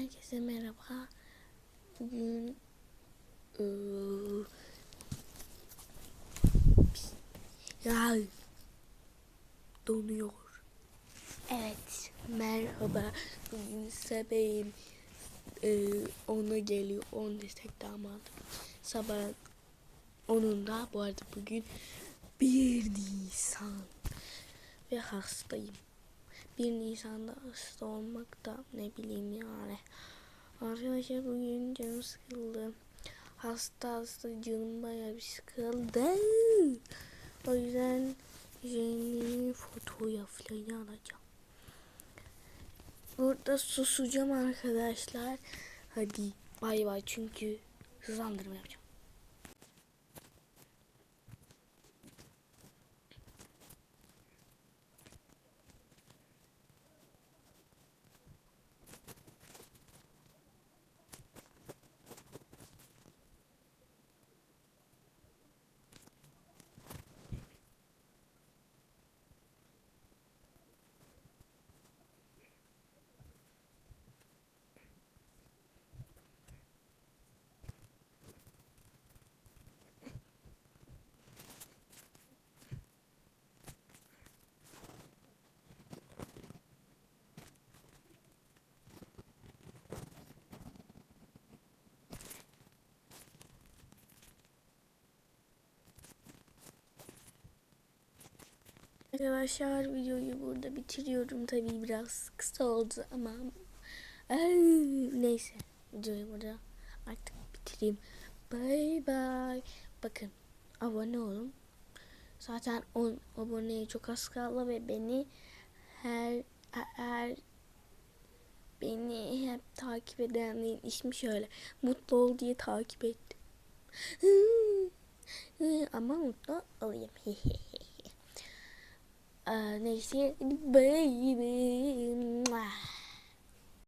Herkese merhaba. Bugün eee, ya donuyor. Evet, merhaba. Bugün sabahın eee ona geliyor. 10 destek damat. Sabah onunda bu arada bugün 1 Nisan ve hastayım. 1 Nisan'da hasta olmak da ne bileyim yani. Arkadaşlar bugün canım sıkıldı. Hasta hasta canım bayağı bir sıkıldı. O yüzden yeni fotoğraf falan alacağım. Burada susacağım arkadaşlar. Hadi bay bay çünkü hızlandırma yapacağım. Arkadaşlar videoyu burada bitiriyorum. Tabii biraz kısa oldu ama neyse videoyu burada artık bitireyim. Bye bye. Bakın abone olun. Zaten 10 aboneye çok az kaldı ve beni her her beni hep takip edenlerin ismi şöyle. Mutlu ol diye takip ettim. Ama mutlu olayım. 呃，那些 baby，